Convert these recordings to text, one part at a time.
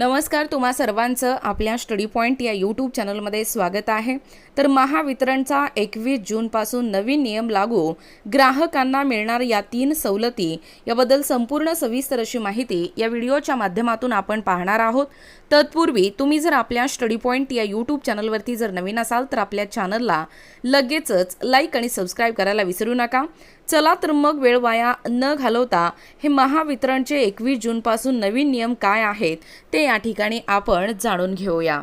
नमस्कार तुम्हा सर्वांचं आपल्या स्टडी पॉईंट या यूट्यूब चॅनलमध्ये स्वागत आहे. तर महावितरणचा एकवीस जूनपासून नवीन नियम लागू ग्राहकांना मिळणार या तीन सवलती याबद्दल संपूर्ण सविस्तर अशी माहिती या व्हिडिओच्या माध्यमातून आपण पाहणार आहोत. तत्पूर्वी तुम्ही जर आपल्या स्टडी पॉईंट या यूट्यूब चॅनलवरती जर नवीन असाल तर आपल्या चॅनलला लगेचच लाईक आणि सबस्क्राईब करायला विसरू नका. चला तर मग वेळ वाया न घालवता हे महावितरणचे एकवीस जूनपासून नवीन नियम काय आहेत ते या ठिकाणी आपण जाणून घेऊया.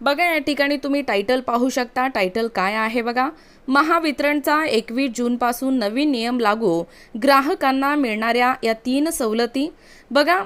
बघा या ठिकाणी तुम्ही टायटल पाहू शकता. टायटल काय आहे बघा? महावितरणचा एकवीस जूनपासून नवीन नियम लागू ग्राहकांना मिळणाऱ्या या तीन सवलती. बघा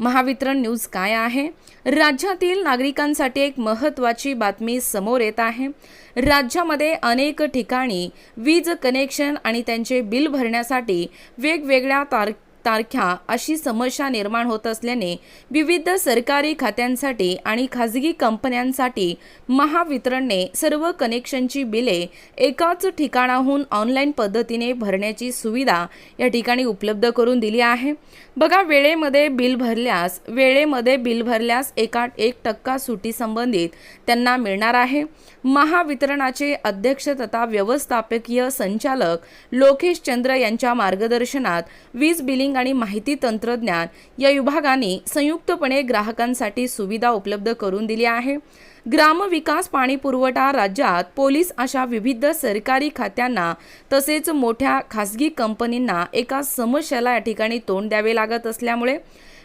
महावितरण न्यूज काय आहे? राज्यातील नागरिकांसाठी एक महत्त्वाची बातमी समोर येत आहे. राज्यामध्ये अनेक ठिकाणी वीज कनेक्शन आणि त्यांचे बिल भरण्यासाठी वेगवेगळ्या तार तारख्या अशी समस्या निर्माण होत असल्याने विविध सरकारी खात्यांसाठी आणि खाजगी कंपन्यांसाठी महावितरणने सर्व कनेक्शनची बिले एकाच ठिकाणाहून ऑनलाईन पद्धतीने भरण्याची सुविधा या ठिकाणी उपलब्ध करून दिली आहे. बघा वेळेमध्ये बिल भरल्यास वेळेमध्ये बिल भरल्यास एका एक टक्का सुटी संबंधित त्यांना मिळणार आहे. महावितरणाचे अध्यक्ष तथा व्यवस्थापकीय संचालक लोकेश चंद्र यांच्या मार्गदर्शनात वीज बिलिंग आणि माहिती तंत्रज्ञान या विभागाने संयुक्तपणे ग्राहकांसाठी सुविधा उपलब्ध करून दिली आहे. ग्रामविकास पाणी पुरवठा राज्यात पोलीस अशा विविध सरकारी खात्यांना तसेच मोठ्या खासगी कंपनींना एका समस्येला या ठिकाणी तोंड द्यावे लागत असल्यामुळे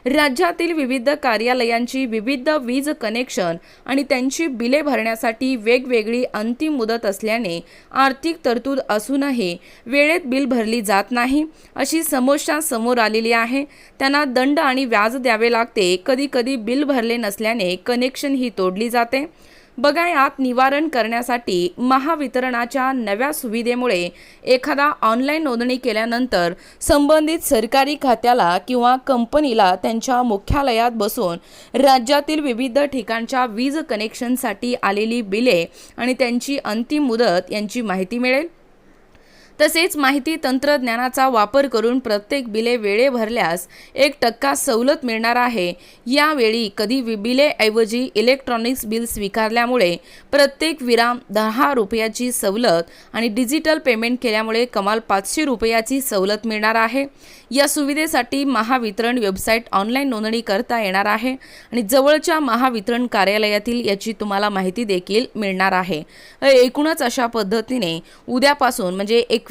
राज्यातील विविध कार्यालयांची विविध वीज कनेक्शन आणि त्यांची बिले भरण्यासाठी वेगवेगळी अंतिम मुदत असल्याने आर्थिक तरतूद असूनही वेळेत बिल भरली जात नाही अशी समस्या समोर आलेली आहे. त्यांना दंड आणि व्याज द्यावे लागते. कधी कधी बिल भरले नसल्याने कनेक्शन ही तोडली जाते. बगायात निवारण करण्यासाठी महावितरणाच्या नव्या सुविधेमुळे एखादा ऑनलाईन नोंदणी केल्यानंतर संबंधित सरकारी खात्याला किंवा कंपनीला त्यांच्या मुख्यालयात बसून राज्यातील विविध ठिकाणच्या वीज कनेक्शनसाठी आलेली बिले आणि त्यांची अंतिम मुदत यांची माहिती मिळेल. तसेच माहिती तंत्रज्ञानाचा वापर करून प्रत्येक बिले वेळे भरल्यास एक टक्का सवलत मिळणार आहे. यावेळी कधी वि- बिलेऐवजी इलेक्ट्रॉनिक्स बिल स्वीकारल्यामुळे प्रत्येक विराम दहा रुपयाची सवलत आणि डिजिटल पेमेंट केल्यामुळे कमाल पाचशे रुपयाची सवलत मिळणार आहे. या सुविधेसाठी महावितरण वेबसाईट ऑनलाईन नोंदणी करता येणार आहे आणि जवळच्या महावितरण कार्यालयातील याची तुम्हाला माहिती देखील मिळणार आहे. एकूणच अशा पद्धतीने उद्यापासून म्हणजे एक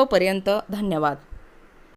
तोपर्यंत धन्यवाद.